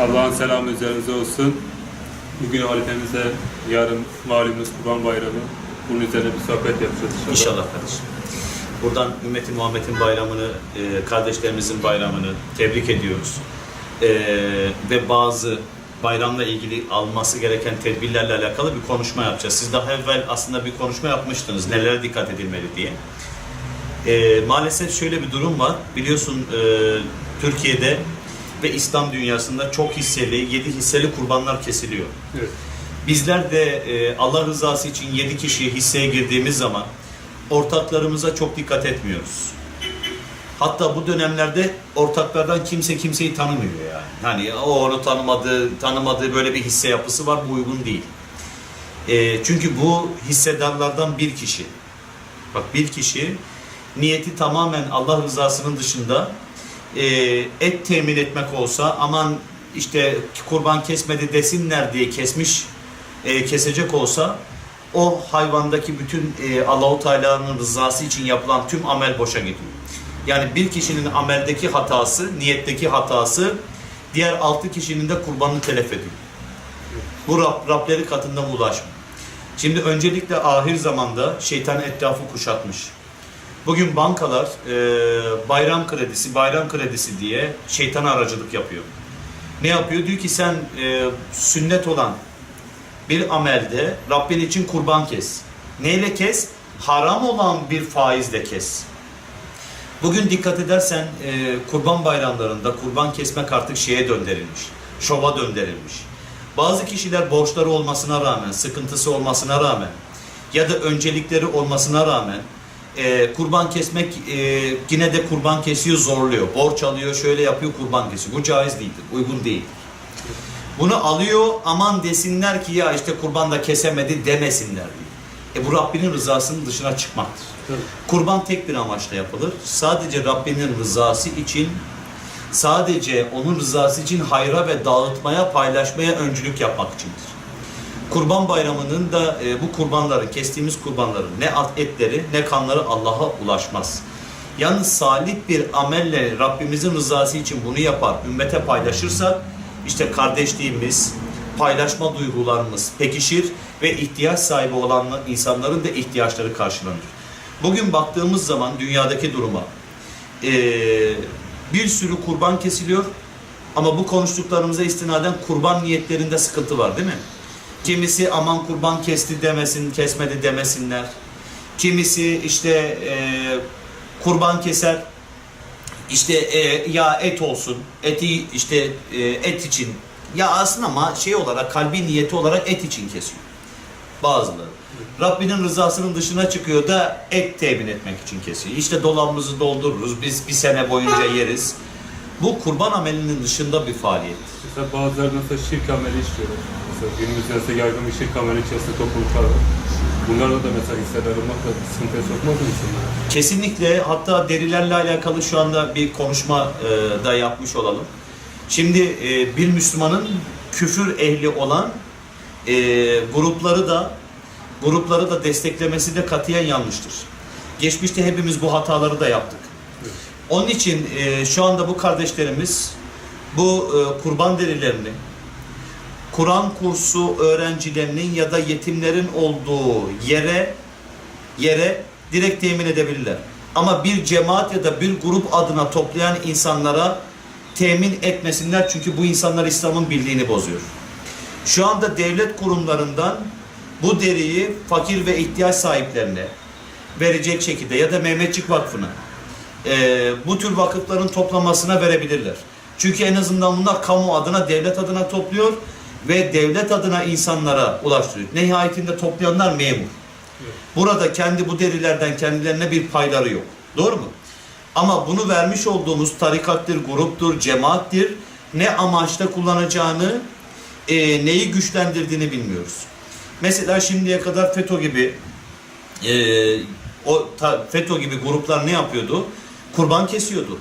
Allah'ın selamı üzerinize olsun. Bugün halifemize yarın malumunuz Kurban Bayramı. Bunun üzerine bir sohbet yapacağız inşallah. İnşallah kardeşim. Buradan ümmeti Muhammed'in bayramını, e, kardeşlerimizin bayramını tebrik ediyoruz. E, ve bazı bayramla ilgili alması gereken tedbirlerle alakalı bir konuşma yapacağız. Siz daha evvel aslında bir konuşma yapmıştınız. Nelere dikkat edilmeli diye. E, maalesef şöyle bir durum var. Biliyorsun e, Türkiye'de ve İslam dünyasında çok hisseli, yedi hisseli kurbanlar kesiliyor. Evet. Bizler de e, Allah rızası için 7 kişi hisseye girdiğimiz zaman ortaklarımıza çok dikkat etmiyoruz. Hatta bu dönemlerde ortaklardan kimse kimseyi tanımıyor yani. Hani o onu tanımadığı, tanımadığı böyle bir hisse yapısı var bu uygun değil. E, çünkü bu hissedarlardan bir kişi, bak bir kişi niyeti tamamen Allah rızasının dışında e, et temin etmek olsa aman işte kurban kesmedi desinler diye kesmiş e, kesecek olsa o hayvandaki bütün e, Allahu Teala'nın rızası için yapılan tüm amel boşa gidiyor. Yani bir kişinin ameldeki hatası, niyetteki hatası diğer altı kişinin de kurbanını telef ediyor. Bu Rab, Rableri katında ulaşma. Şimdi öncelikle ahir zamanda şeytan etrafı kuşatmış. Bugün bankalar e, bayram kredisi, bayram kredisi diye şeytana aracılık yapıyor. Ne yapıyor? Diyor ki sen e, sünnet olan bir amelde Rabbin için kurban kes. Neyle kes? Haram olan bir faizle kes. Bugün dikkat edersen e, kurban bayramlarında kurban kesmek artık şeye döndürülmüş. Şova döndürülmüş. Bazı kişiler borçları olmasına rağmen, sıkıntısı olmasına rağmen ya da öncelikleri olmasına rağmen e, kurban kesmek e, yine de kurban kesiyor zorluyor. Borç alıyor, şöyle yapıyor, kurban kesiyor. Bu caiz değildir, uygun değil. Bunu alıyor aman desinler ki ya işte kurban da kesemedi demesinler diye. E bu Rabbinin rızasının dışına çıkmaktır. Kurban tek bir amaçla yapılır. Sadece Rabbinin rızası için, sadece onun rızası için hayra ve dağıtmaya, paylaşmaya öncülük yapmak içindir. Kurban bayramının da e, bu kurbanları, kestiğimiz kurbanların ne etleri ne kanları Allah'a ulaşmaz. Yalnız salih bir amelle Rabbimizin rızası için bunu yapar, ümmete paylaşırsak işte kardeşliğimiz, paylaşma duygularımız pekişir ve ihtiyaç sahibi olan insanların da ihtiyaçları karşılanır. Bugün baktığımız zaman dünyadaki duruma e, bir sürü kurban kesiliyor ama bu konuştuklarımıza istinaden kurban niyetlerinde sıkıntı var değil mi? Kimisi aman kurban kesti demesin, kesmedi demesinler. Kimisi işte e, kurban keser, işte e, ya et olsun, eti işte e, et için. Ya aslında ama şey olarak kalbi niyeti olarak et için kesiyor. Bazıları. Rabbinin rızasının dışına çıkıyor da et temin etmek için kesiyor. İşte dolabımızı doldururuz, biz bir sene boyunca yeriz. Bu kurban amelinin dışında bir faaliyet. Mesela bazıları mesela şirk ameli işliyorlar. Mesela günümüzde mesela yaygın bir şirk ameli içerisinde topluluklar var. Bunlarda da mesela hisseler olmak da sıkıntıya sokmaz mı insanları? Kesinlikle hatta derilerle alakalı şu anda bir konuşma e, da yapmış olalım. Şimdi e, bir Müslümanın küfür ehli olan e, grupları da grupları da desteklemesi de katiyen yanlıştır. Geçmişte hepimiz bu hataları da yaptık. Onun için e, şu anda bu kardeşlerimiz bu e, kurban derilerini Kur'an kursu öğrencilerinin ya da yetimlerin olduğu yere yere direkt temin edebilirler. Ama bir cemaat ya da bir grup adına toplayan insanlara temin etmesinler çünkü bu insanlar İslam'ın birliğini bozuyor. Şu anda devlet kurumlarından bu deriyi fakir ve ihtiyaç sahiplerine verecek şekilde ya da Mehmetçik Vakfı'na e, bu tür vakıfların toplamasına verebilirler. Çünkü en azından bunlar kamu adına, devlet adına topluyor ve devlet adına insanlara ulaştırıyor. Nihayetinde toplayanlar memur. Burada kendi bu derilerden kendilerine bir payları yok. Doğru mu? Ama bunu vermiş olduğumuz tarikattır, gruptur, cemaattir ne amaçta kullanacağını, e, neyi güçlendirdiğini bilmiyoruz. Mesela şimdiye kadar FETÖ gibi e, o ta- FETÖ gibi gruplar ne yapıyordu? Kurban kesiyordu.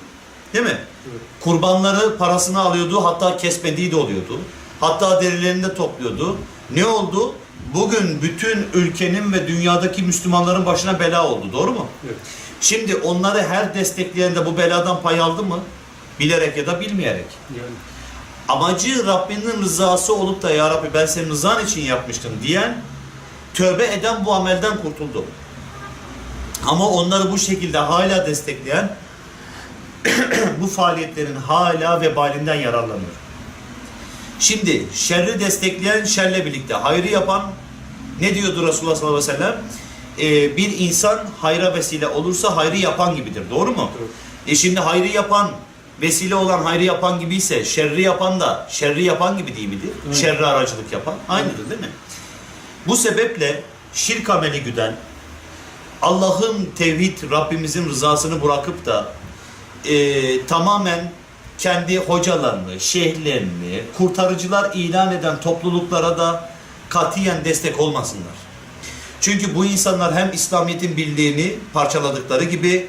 Değil mi? Evet. Kurbanları parasını alıyordu, hatta kesmediği de oluyordu. Hatta derilerini de topluyordu. Ne oldu? Bugün bütün ülkenin ve dünyadaki Müslümanların başına bela oldu. Doğru mu? Evet. Şimdi onları her destekleyen de bu beladan pay aldı mı? Bilerek ya da bilmeyerek. Yani amacı Rabbinin rızası olup da ya Rabbi ben senin rızan için yapmıştım diyen tövbe eden bu amelden kurtuldu. Ama onları bu şekilde hala destekleyen bu faaliyetlerin hala vebalinden yararlanıyor. Şimdi şerri destekleyen şerle birlikte hayrı yapan ne diyordu Resulullah sallallahu aleyhi ve sellem? Ee, bir insan hayra vesile olursa hayrı yapan gibidir. Doğru mu? Evet. E şimdi hayrı yapan, vesile olan hayrı yapan gibi ise şerri yapan da şerri yapan gibi değil midir? Evet. Şerri aracılık yapan. Aynıdır değil mi? Bu sebeple şirk ameli güden, Allah'ın tevhid, Rabbimizin rızasını bırakıp da e, tamamen kendi hocalarını, şeyhlerini, kurtarıcılar ilan eden topluluklara da katiyen destek olmasınlar. Çünkü bu insanlar hem İslamiyet'in birliğini parçaladıkları gibi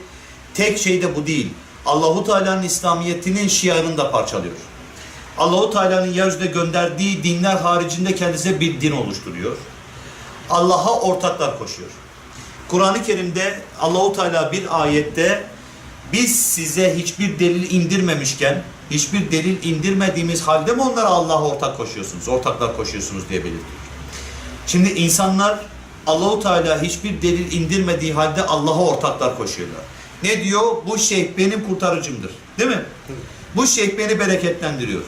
tek şey de bu değil. Allahu Teala'nın İslamiyetinin şiarını da parçalıyor. Allahu Teala'nın yeryüzüne gönderdiği dinler haricinde kendisine bir din oluşturuyor. Allah'a ortaklar koşuyor. Kur'an-ı Kerim'de Allahu Teala bir ayette biz size hiçbir delil indirmemişken hiçbir delil indirmediğimiz halde mi onlara Allah'a ortak koşuyorsunuz, ortaklar koşuyorsunuz diye belirtiyor. Şimdi insanlar Allahu Teala hiçbir delil indirmediği halde Allah'a ortaklar koşuyorlar. Ne diyor? Bu şeyh benim kurtarıcımdır. Değil mi? Bu şeyh beni bereketlendiriyor.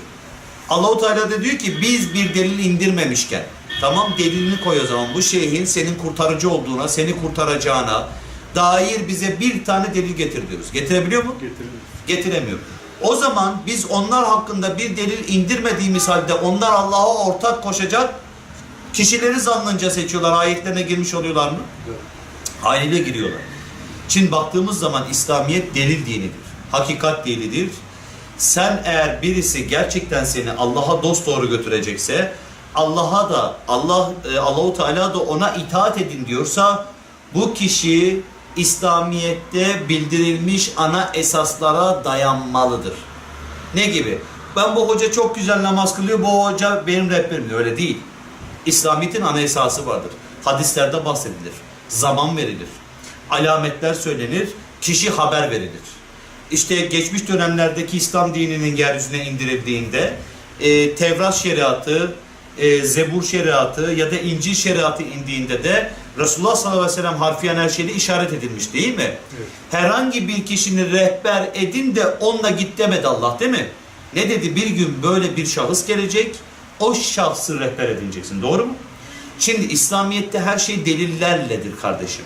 Allahu Teala da diyor ki biz bir delil indirmemişken tamam delilini koy o zaman bu şeyhin senin kurtarıcı olduğuna, seni kurtaracağına dair bize bir tane delil getir diyoruz. Getirebiliyor mu? Getirilmiş. getiremiyor. O zaman biz onlar hakkında bir delil indirmediğimiz halde onlar Allah'a ortak koşacak kişileri zannınca seçiyorlar. Ayetlerine girmiş oluyorlar mı? Evet. Haliyle giriyorlar. Şimdi baktığımız zaman İslamiyet delil dinidir. Hakikat dinidir. Sen eğer birisi gerçekten seni Allah'a dost doğru götürecekse Allah'a da Allah e, Allahu Teala da ona itaat edin diyorsa bu kişi İslamiyet'te bildirilmiş ana esaslara dayanmalıdır. Ne gibi? Ben bu hoca çok güzel namaz kılıyor, bu hoca benim rehberim. Öyle değil. İslamiyet'in ana esası vardır. Hadislerde bahsedilir. Zaman verilir. Alametler söylenir. Kişi haber verilir. İşte geçmiş dönemlerdeki İslam dininin yeryüzüne indirildiğinde e, Tevrat şeriatı, e, Zebur şeriatı ya da İncil şeriatı indiğinde de Resulullah sallallahu aleyhi ve sellem harfiyen her şeyde işaret edilmiş değil mi? Evet. Herhangi bir kişinin rehber edin de onunla git demedi Allah değil mi? Ne dedi? Bir gün böyle bir şahıs gelecek, o şahsı rehber edineceksin. Doğru mu? Şimdi İslamiyet'te her şey delillerledir kardeşim.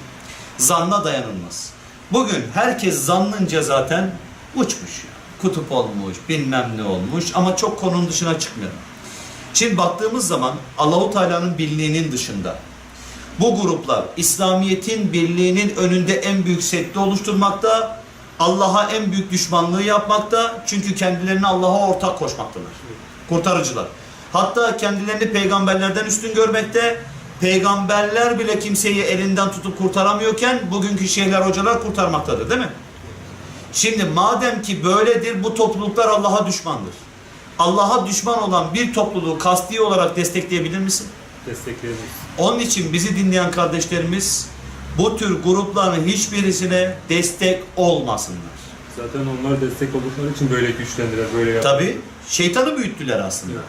Zanna dayanılmaz. Bugün herkes zannınca zaten uçmuş. Kutup olmuş, bilmem ne olmuş ama çok konunun dışına çıkmıyor. Şimdi baktığımız zaman Allahu Teala'nın birliğinin dışında bu gruplar İslamiyet'in birliğinin önünde en büyük seddi oluşturmakta, Allah'a en büyük düşmanlığı yapmakta çünkü kendilerini Allah'a ortak koşmaktalar. Kurtarıcılar. Hatta kendilerini peygamberlerden üstün görmekte, peygamberler bile kimseyi elinden tutup kurtaramıyorken bugünkü şeyler hocalar kurtarmaktadır değil mi? Şimdi madem ki böyledir bu topluluklar Allah'a düşmandır. Allah'a düşman olan bir topluluğu kasti olarak destekleyebilir misin? Destekleyemeyiz. Onun için bizi dinleyen kardeşlerimiz bu tür grupların hiçbirisine destek olmasınlar. Zaten onlar destek oldukları için böyle güçlendiler, böyle yaptılar. Tabi şeytanı büyüttüler aslında. Evet.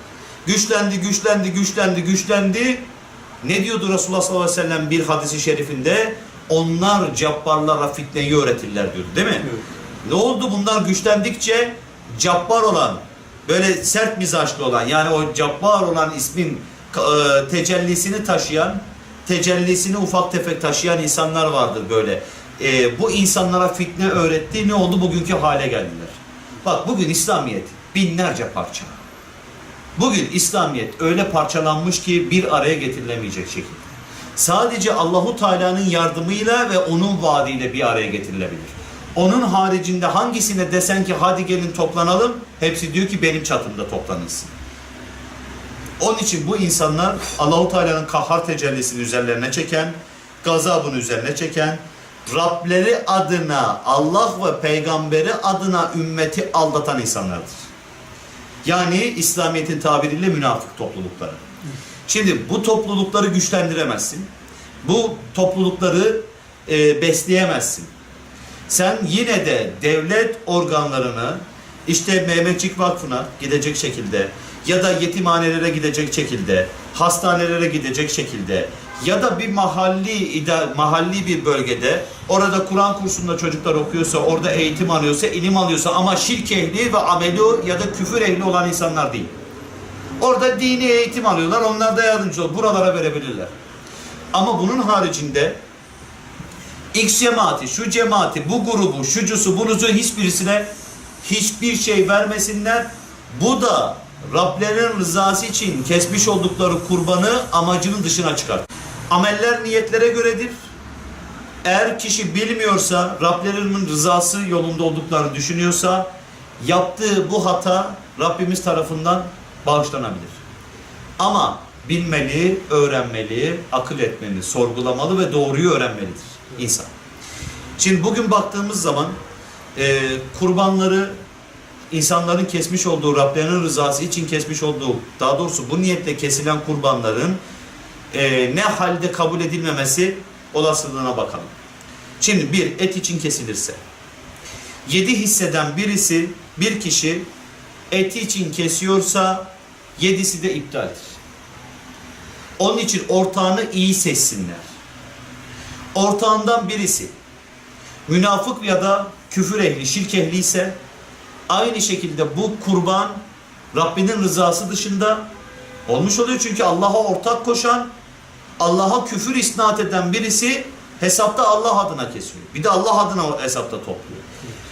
Güçlendi, güçlendi, güçlendi, güçlendi. Ne diyordu Resulullah sallallahu aleyhi ve sellem bir hadisi şerifinde? Onlar cabbarlara fitneyi öğretirler diyordu değil mi? Evet. Ne oldu bunlar güçlendikçe cabbar olan, böyle sert mizaçlı olan yani o cabbar olan ismin e, tecellisini taşıyan, tecellisini ufak tefek taşıyan insanlar vardır böyle. E, bu insanlara fitne öğretti ne oldu bugünkü hale geldiler. Bak bugün İslamiyet binlerce parça. Bugün İslamiyet öyle parçalanmış ki bir araya getirilemeyecek şekilde. Sadece Allahu Teala'nın yardımıyla ve onun vaadiyle bir araya getirilebilir. Onun haricinde hangisine desen ki hadi gelin toplanalım, hepsi diyor ki benim çatımda toplanılsın. Onun için bu insanlar Allahu Teala'nın kahhar tecellisini üzerlerine çeken, gazabını üzerine çeken, Rableri adına, Allah ve peygamberi adına ümmeti aldatan insanlardır. Yani İslamiyet'in tabiriyle münafık toplulukları. Şimdi bu toplulukları güçlendiremezsin. Bu toplulukları e, besleyemezsin. Sen yine de devlet organlarını işte Mehmetçik Vakfı'na gidecek şekilde ya da yetimhanelere gidecek şekilde, hastanelere gidecek şekilde ya da bir mahalli mahalli bir bölgede orada Kur'an kursunda çocuklar okuyorsa, orada eğitim alıyorsa, ilim alıyorsa ama şirk ehli ve ameli ya da küfür ehli olan insanlar değil. Orada dini eğitim alıyorlar, onlar da yardımcı olur. Buralara verebilirler. Ama bunun haricinde X cemaati, şu cemaati, bu grubu, şucusu, bunuzu hiçbirisine hiçbir şey vermesinler. Bu da Rablerinin rızası için kesmiş oldukları kurbanı amacının dışına çıkar. Ameller niyetlere göredir. Eğer kişi bilmiyorsa, Rablerinin rızası yolunda olduklarını düşünüyorsa, yaptığı bu hata Rabbimiz tarafından bağışlanabilir. Ama bilmeli, öğrenmeli, akıl etmeli, sorgulamalı ve doğruyu öğrenmelidir insan. Şimdi bugün baktığımız zaman e, kurbanları insanların kesmiş olduğu Rablerinin rızası için kesmiş olduğu daha doğrusu bu niyetle kesilen kurbanların e, ne halde kabul edilmemesi olasılığına bakalım. Şimdi bir et için kesilirse yedi hisseden birisi bir kişi eti için kesiyorsa yedisi de iptaldir. Onun için ortağını iyi seçsinler. Ortağından birisi münafık ya da küfür ehli, şirk ehli ise aynı şekilde bu kurban Rabbinin rızası dışında olmuş oluyor. Çünkü Allah'a ortak koşan, Allah'a küfür isnat eden birisi hesapta Allah adına kesiyor. Bir de Allah adına hesapta topluyor.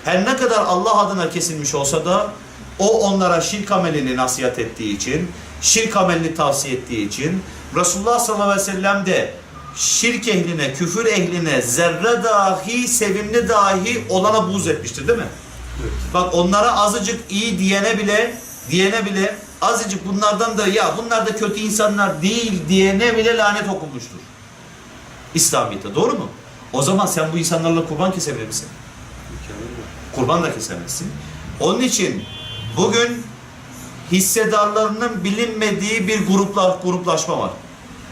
Her ne kadar Allah adına kesilmiş olsa da o onlara şirk amelini nasihat ettiği için, şirk amelini tavsiye ettiği için Resulullah sallallahu aleyhi ve sellem de şirk ehline, küfür ehline zerre dahi, sevimli dahi olana buğz etmiştir değil mi? Evet. Bak onlara azıcık iyi diyene bile diyene bile azıcık bunlardan da ya bunlar da kötü insanlar değil diyene bile lanet okunmuştur. İslamiyet'te doğru mu? O zaman sen bu insanlarla kurban kesebilir misin? Kurban da kesemezsin. Onun için bugün hissedarlarının bilinmediği bir gruplar, gruplaşma var.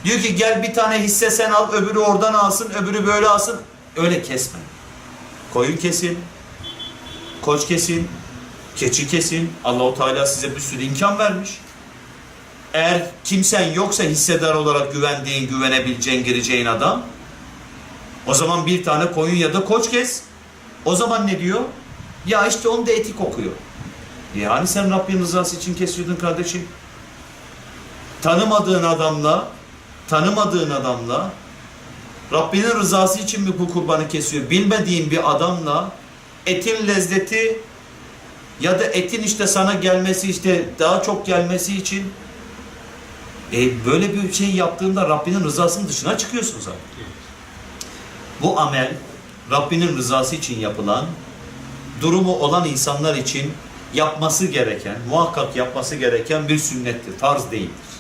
Diyor ki gel bir tane hisse sen al, öbürü oradan alsın, öbürü böyle alsın. Öyle kesme. Koyun kesin, koç kesin, keçi kesin. Allahu Teala size bir sürü imkan vermiş. Eğer kimsen yoksa hissedar olarak güvendiğin, güvenebileceğin, gireceğin adam, o zaman bir tane koyun ya da koç kes. O zaman ne diyor? Ya işte onun da eti kokuyor. Yani sen Rabbin rızası için kesiyordun kardeşim. Tanımadığın adamla, tanımadığın adamla, Rabbinin rızası için mi bu kurbanı kesiyor? Bilmediğin bir adamla etin lezzeti ya da etin işte sana gelmesi işte daha çok gelmesi için e, böyle bir şey yaptığında Rabbinin rızasının dışına çıkıyorsun zaten. Bu amel Rabbinin rızası için yapılan, durumu olan insanlar için yapması gereken, muhakkak yapması gereken bir sünnettir, tarz değildir.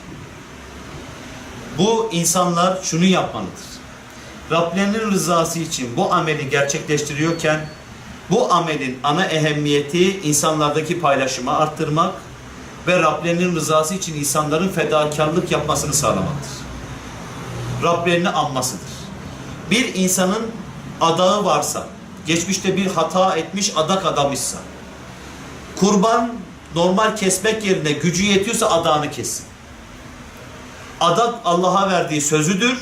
Bu insanlar şunu yapmalıdır. Rablerinin rızası için bu ameli gerçekleştiriyorken bu amelin ana ehemmiyeti insanlardaki paylaşımı arttırmak ve Rablerinin rızası için insanların fedakarlık yapmasını sağlamaktır. Rablerini anmasıdır. Bir insanın adağı varsa, geçmişte bir hata etmiş adak adamışsa, kurban normal kesmek yerine gücü yetiyorsa adağını kessin. Adak Allah'a verdiği sözüdür,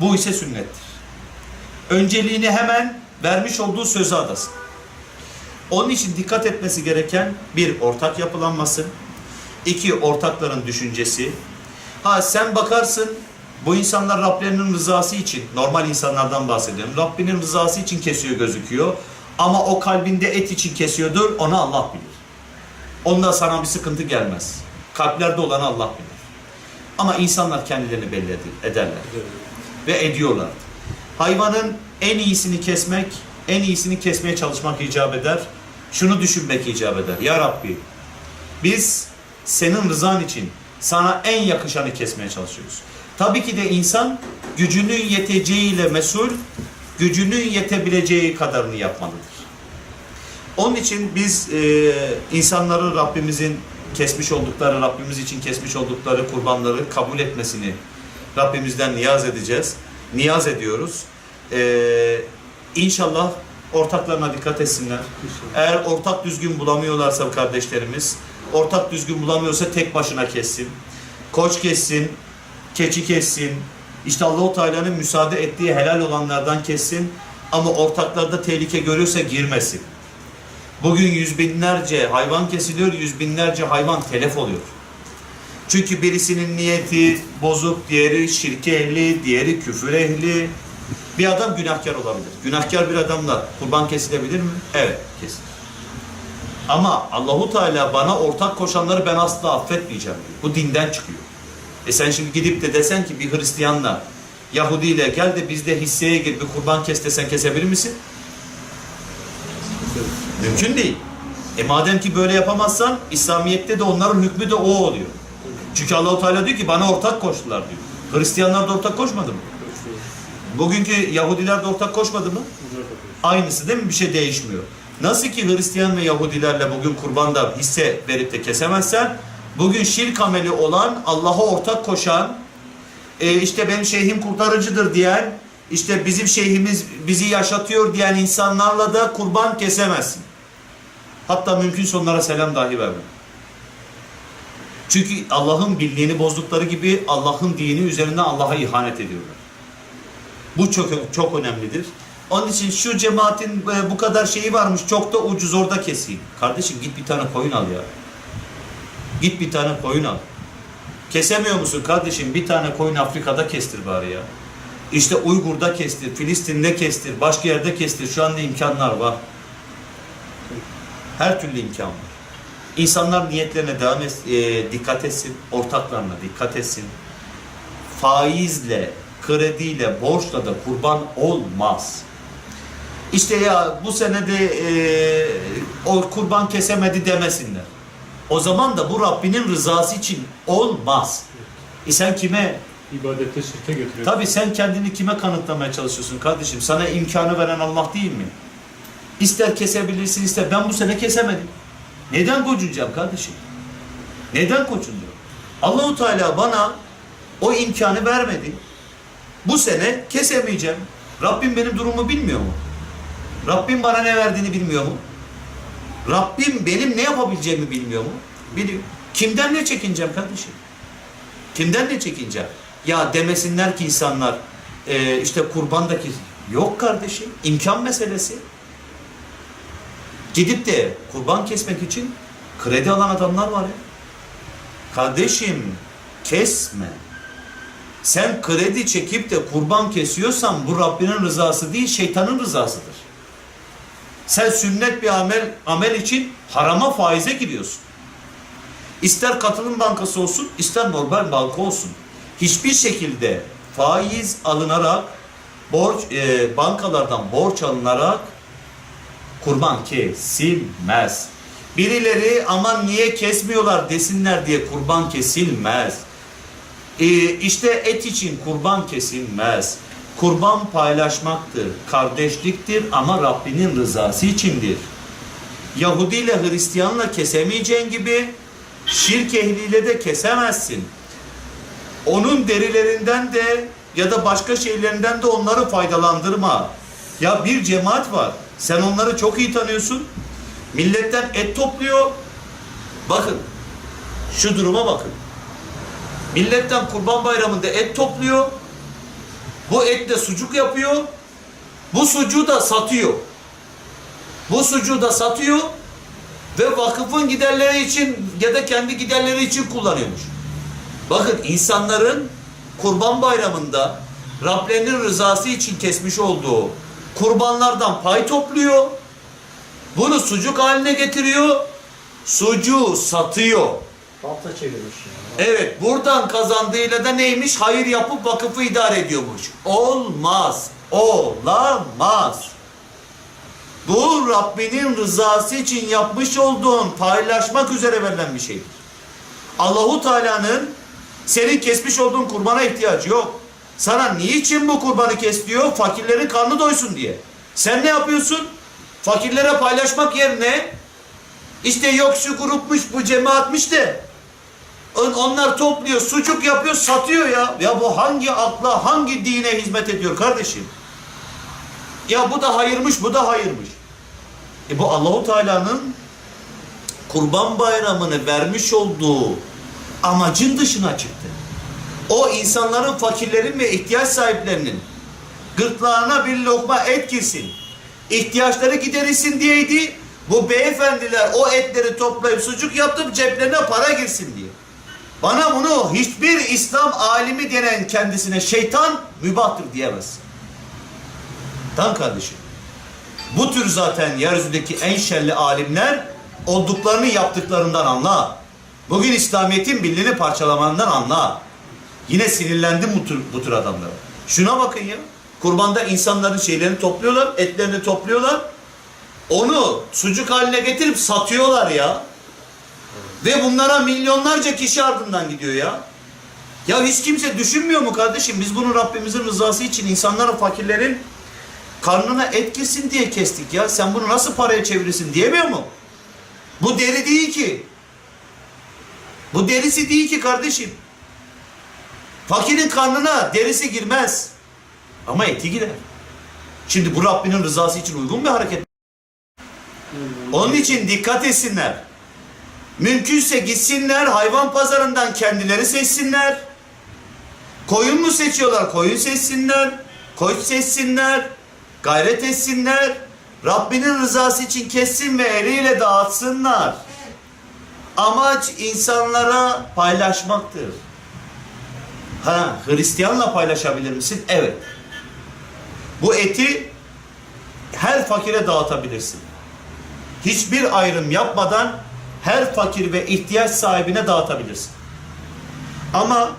bu ise sünnettir. Önceliğini hemen vermiş olduğu sözü adasın. Onun için dikkat etmesi gereken bir ortak yapılanması, iki ortakların düşüncesi. Ha sen bakarsın bu insanlar Rablerinin rızası için, normal insanlardan bahsediyorum. Rabbinin rızası için kesiyor gözüküyor. Ama o kalbinde et için kesiyordur, onu Allah bilir. Onda sana bir sıkıntı gelmez. Kalplerde olanı Allah bilir. Ama insanlar kendilerini belli ed- ederler Evet. ve ediyorlar. Hayvanın en iyisini kesmek, en iyisini kesmeye çalışmak icap eder. Şunu düşünmek icap eder. Ya Rabbi, biz senin rızan için sana en yakışanı kesmeye çalışıyoruz. Tabii ki de insan gücünün yeteceğiyle mesul, gücünün yetebileceği kadarını yapmalıdır. Onun için biz e, insanları Rabbimizin kesmiş oldukları, Rabbimiz için kesmiş oldukları kurbanları kabul etmesini Rabbimizden niyaz edeceğiz. Niyaz ediyoruz. E, inşallah ortaklarına dikkat etsinler. Eğer ortak düzgün bulamıyorlarsa kardeşlerimiz, ortak düzgün bulamıyorsa tek başına kessin. Koç kessin, keçi kessin. İşte Allahu Teala'nın müsaade ettiği helal olanlardan kessin. Ama ortaklarda tehlike görüyorsa girmesin. Bugün yüz binlerce hayvan kesiliyor, yüz binlerce hayvan telef oluyor. Çünkü birisinin niyeti bozuk, diğeri şirke ehli, diğeri küfür ehli. Bir adam günahkar olabilir. Günahkar bir adamla kurban kesilebilir mi? Evet, kesilir. Ama Allahu Teala bana ortak koşanları ben asla affetmeyeceğim diyor. Bu dinden çıkıyor. E sen şimdi gidip de desen ki bir Hristiyanla, Yahudi ile gel de bizde hisseye gir bir kurban kes desen kesebilir misin? Mümkün değil. E madem ki böyle yapamazsan İslamiyet'te de onların hükmü de o oluyor. Çünkü Allahu Teala diyor ki bana ortak koştular diyor. Hristiyanlar da ortak koşmadı mı? Bugünkü Yahudiler de ortak koşmadı mı? Aynısı değil mi? Bir şey değişmiyor. Nasıl ki Hristiyan ve Yahudilerle bugün kurbanda hisse verip de kesemezsen, bugün şirk ameli olan, Allah'a ortak koşan, e, işte benim şeyhim kurtarıcıdır diyen, işte bizim şeyhimiz bizi yaşatıyor diyen insanlarla da kurban kesemezsin. Hatta mümkünse onlara selam dahi verme. Çünkü Allah'ın birliğini bozdukları gibi Allah'ın dini üzerinden Allah'a ihanet ediyorlar. Bu çok çok önemlidir. Onun için şu cemaatin e, bu kadar şeyi varmış çok da ucuz orada keseyim. Kardeşim git bir tane koyun al ya. Git bir tane koyun al. Kesemiyor musun kardeşim? Bir tane koyun Afrika'da kestir bari ya. İşte Uygur'da kestir, Filistin'de kestir, başka yerde kestir. Şu anda imkanlar var. Her türlü imkan var. İnsanlar niyetlerine devam et, e, dikkat etsin, ortaklarına dikkat etsin. Faizle, krediyle, borçla da kurban olmaz. İşte ya bu sene de e, o kurban kesemedi demesinler. O zaman da bu Rabbinin rızası için olmaz. E sen kime İbadette şirke götürüyor. Tabii sen kendini kime kanıtlamaya çalışıyorsun kardeşim? Sana imkanı veren Allah değil mi? İster kesebilirsin ister. Ben bu sene kesemedim. Neden gocunacağım kardeşim? Neden gocunacağım? Allahu Teala bana o imkanı vermedi. Bu sene kesemeyeceğim. Rabbim benim durumumu bilmiyor mu? Rabbim bana ne verdiğini bilmiyor mu? Rabbim benim ne yapabileceğimi bilmiyor mu? Biliyor. Kimden ne çekineceğim kardeşim? Kimden ne çekineceğim? Ya demesinler ki insanlar e, işte kurbandaki yok kardeşim imkan meselesi. Gidip de kurban kesmek için kredi alan adamlar var ya. Kardeşim kesme. Sen kredi çekip de kurban kesiyorsan bu Rabbinin rızası değil şeytanın rızasıdır. Sen sünnet bir amel amel için harama faize gidiyorsun. İster katılım bankası olsun, ister normal banka olsun. Hiçbir şekilde faiz alınarak, borç e, bankalardan borç alınarak kurban kesilmez. Birileri aman niye kesmiyorlar desinler diye kurban kesilmez. E, işte et için kurban kesilmez. Kurban paylaşmaktır, kardeşliktir ama Rabbinin rızası içindir. Yahudi ile Hristiyanla kesemeyeceğin gibi şirk ehliyle de kesemezsin. Onun derilerinden de ya da başka şeylerinden de onları faydalandırma. Ya bir cemaat var. Sen onları çok iyi tanıyorsun. Milletten et topluyor. Bakın. Şu duruma bakın. Milletten kurban bayramında et topluyor. Bu etle sucuk yapıyor. Bu sucuğu da satıyor. Bu sucuğu da satıyor ve vakıfın giderleri için ya da kendi giderleri için kullanıyormuş. Bakın insanların kurban bayramında Rablerinin rızası için kesmiş olduğu kurbanlardan pay topluyor. Bunu sucuk haline getiriyor. Sucuğu satıyor. Balta çevirmiş ya. Evet buradan kazandığıyla da neymiş? Hayır yapıp vakıfı idare ediyormuş. Olmaz. Olamaz. Bu Rabbinin rızası için yapmış olduğun paylaşmak üzere verilen bir şeydir. Allahu Teala'nın senin kesmiş olduğun kurbana ihtiyacı yok. Sana niçin bu kurbanı kes diyor? Fakirlerin karnı doysun diye. Sen ne yapıyorsun? Fakirlere paylaşmak yerine işte yok şu grupmuş bu cemaatmiş de On- onlar topluyor, sucuk yapıyor, satıyor ya. Ya bu hangi akla, hangi dine hizmet ediyor kardeşim? Ya bu da hayırmış, bu da hayırmış. E bu Allahu Teala'nın Kurban Bayramı'nı vermiş olduğu amacın dışına çıktı. O insanların, fakirlerin ve ihtiyaç sahiplerinin gırtlağına bir lokma et girsin, ihtiyaçları giderilsin diyeydi. Bu beyefendiler o etleri toplayıp sucuk yaptırıp ceplerine para girsin diye. Bana bunu hiçbir İslam alimi denen kendisine şeytan mübahtır diyemez. Tamam kardeşim. Bu tür zaten yeryüzündeki en şerli alimler olduklarını yaptıklarından anla. Bugün İslamiyet'in birliğini parçalamandan anla. Yine sinirlendim bu tür, bu tür adamlara. Şuna bakın ya. Kurbanda insanların şeylerini topluyorlar, etlerini topluyorlar. Onu sucuk haline getirip satıyorlar ya. Ve bunlara milyonlarca kişi ardından gidiyor ya. Ya hiç kimse düşünmüyor mu kardeşim? Biz bunu Rabbimizin rızası için insanların, fakirlerin karnına et girsin diye kestik ya. Sen bunu nasıl paraya çevirirsin diyemiyor mu? Bu deri değil ki. Bu derisi değil ki kardeşim. Fakirin karnına derisi girmez. Ama eti girer. Şimdi bu Rabbinin rızası için uygun bir hareket. Onun için dikkat etsinler. Mümkünse gitsinler hayvan pazarından kendileri seçsinler. Koyun mu seçiyorlar? Koyun seçsinler. Koç seçsinler. Gayret etsinler. Rabbinin rızası için kessin ve eliyle dağıtsınlar. Amaç insanlara paylaşmaktır. Ha, Hristiyanla paylaşabilir misin? Evet. Bu eti her fakire dağıtabilirsin. Hiçbir ayrım yapmadan her fakir ve ihtiyaç sahibine dağıtabilirsin. Ama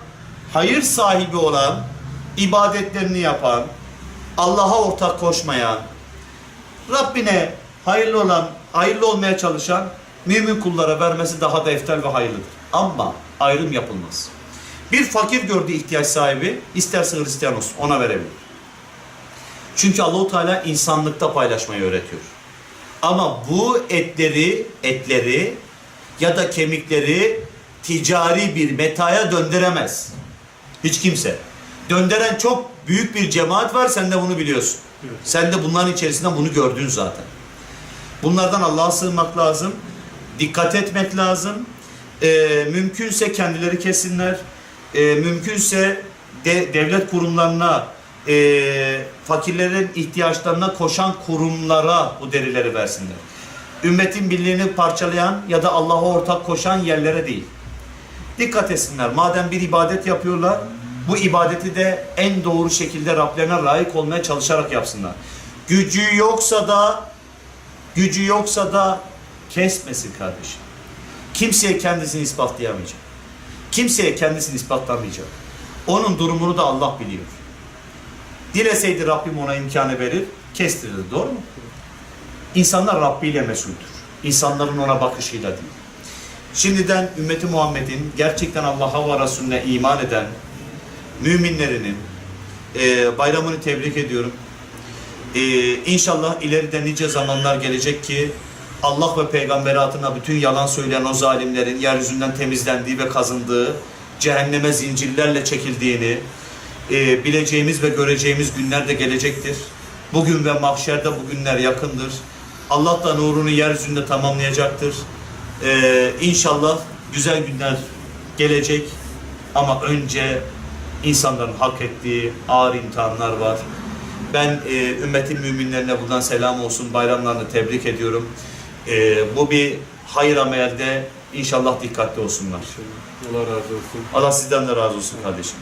hayır sahibi olan, ibadetlerini yapan, Allah'a ortak koşmayan, Rabbine hayırlı olan, hayırlı olmaya çalışan mümin kullara vermesi daha da eftal ve hayırlıdır. Ama ayrım yapılmaz. Bir fakir gördüğü ihtiyaç sahibi isterse Hristiyan olsun ona verebilir. Çünkü Allahu Teala insanlıkta paylaşmayı öğretiyor. Ama bu etleri, etleri ya da kemikleri ticari bir metaya döndüremez. Hiç kimse. Döndüren çok büyük bir cemaat var sen de bunu biliyorsun. Evet. Sen de bunların içerisinden bunu gördün zaten. Bunlardan Allah'a sığınmak lazım. Dikkat etmek lazım. Ee, mümkünse kendileri kesinler. Ee, mümkünse de, devlet kurumlarına, e, fakirlerin ihtiyaçlarına koşan kurumlara bu derileri versinler. Ümmetin birliğini parçalayan ya da Allah'a ortak koşan yerlere değil. Dikkat etsinler. Madem bir ibadet yapıyorlar, bu ibadeti de en doğru şekilde Rablerine layık olmaya çalışarak yapsınlar. Gücü yoksa da gücü yoksa da kesmesin kardeşim. Kimseye kendisini ispatlayamayacak. Kimseye kendisini ispatlamayacak. Onun durumunu da Allah biliyor. Dileseydi Rabbim ona imkanı verir, kestirirdi. Doğru mu? İnsanlar Rabbi ile mesuldür. İnsanların ona bakışıyla değil. Şimdiden ümmeti Muhammed'in gerçekten Allah'a ve Resulüne iman eden müminlerinin e, bayramını tebrik ediyorum. E, inşallah ileride nice zamanlar gelecek ki Allah ve peygamberatına bütün yalan söyleyen o zalimlerin yeryüzünden temizlendiği ve kazındığı, cehenneme zincirlerle çekildiğini e, bileceğimiz ve göreceğimiz günler de gelecektir. Bugün ve mahşerde bu günler yakındır. Allah da nurunu yeryüzünde tamamlayacaktır. E, inşallah güzel günler gelecek ama önce insanların hak ettiği ağır imtihanlar var. Ben e, ümmetin müminlerine buradan selam olsun, bayramlarını tebrik ediyorum. E, bu bir hayır amelde inşallah dikkatli olsunlar. Allah razı olsun. Allah sizden de razı olsun kardeşim.